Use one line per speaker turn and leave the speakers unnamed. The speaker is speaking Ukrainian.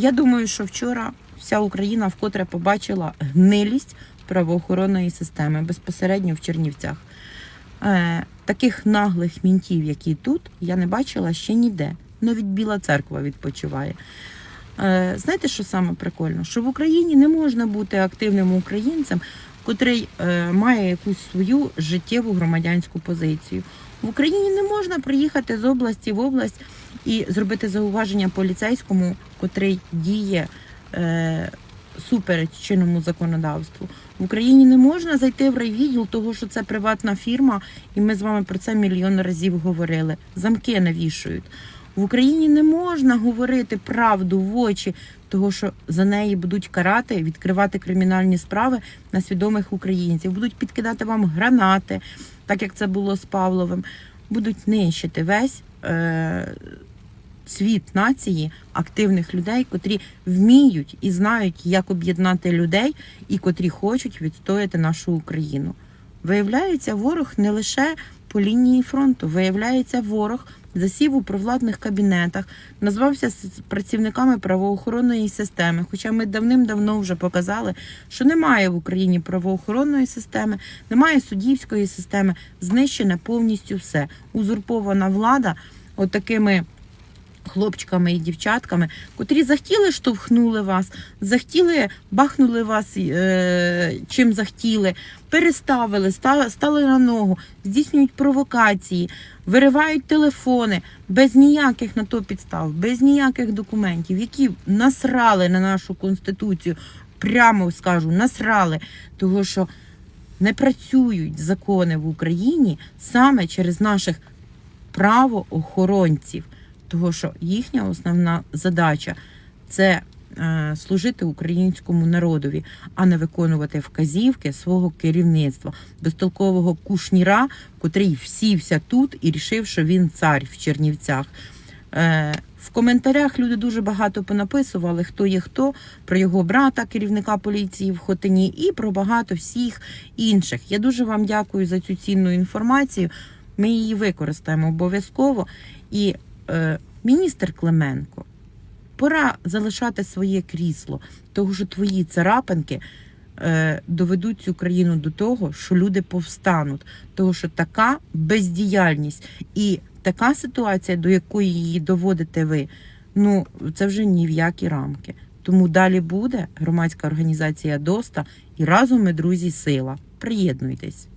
Я думаю, що вчора вся Україна вкотре побачила гнилість правоохоронної системи безпосередньо в Чернівцях. Е, таких наглих мінтів, які тут, я не бачила ще ніде. Навіть Біла церква відпочиває. Е, знаєте, що саме прикольно? Що в Україні не можна бути активним українцем, котрий е, має якусь свою життєву громадянську позицію. В Україні не можна приїхати з області в область і зробити зауваження поліцейському, котрий діє е, супереч чинному законодавству. В Україні не можна зайти в райвідділ, того що це приватна фірма, і ми з вами про це мільйон разів говорили. Замки навішують. В Україні не можна говорити правду в очі, того що за неї будуть карати, відкривати кримінальні справи на свідомих українців, будуть підкидати вам гранати, так як це було з Павловим, будуть нищити весь е, світ нації активних людей, котрі вміють і знають, як об'єднати людей, і котрі хочуть відстояти нашу Україну. Виявляється, ворог не лише по лінії фронту, виявляється, ворог засів у провладних кабінетах, назвався працівниками правоохоронної системи. Хоча ми давним-давно вже показали, що немає в Україні правоохоронної системи, немає суддівської системи, знищене повністю все. Узурпована влада отакими. Хлопчиками і дівчатками, котрі захотіли, штовхнули вас, захотіли, бахнули вас е, чим захотіли, переставили, стали, на ногу, здійснюють провокації, виривають телефони без ніяких на то підстав, без ніяких документів, які насрали на нашу конституцію, прямо скажу, насрали, того що не працюють закони в Україні саме через наших правоохоронців. Того, що їхня основна задача це е, служити українському народові, а не виконувати вказівки свого керівництва, безтолкового кушніра, котрий всівся тут і рішив, що він цар в Чернівцях. Е, в коментарях люди дуже багато понаписували, хто є хто, про його брата, керівника поліції в Хотині, і про багато всіх інших. Я дуже вам дякую за цю цінну інформацію. Ми її використаємо обов'язково. І міністр Клименко, пора залишати своє крісло, тому що твої царапинки е, доведуть цю країну до того, що люди повстануть. Тому що така бездіяльність і така ситуація, до якої її доводите ви, ну це вже ні в які рамки. Тому далі буде громадська організація ДОСТА і разом ми, друзі, сила. Приєднуйтесь.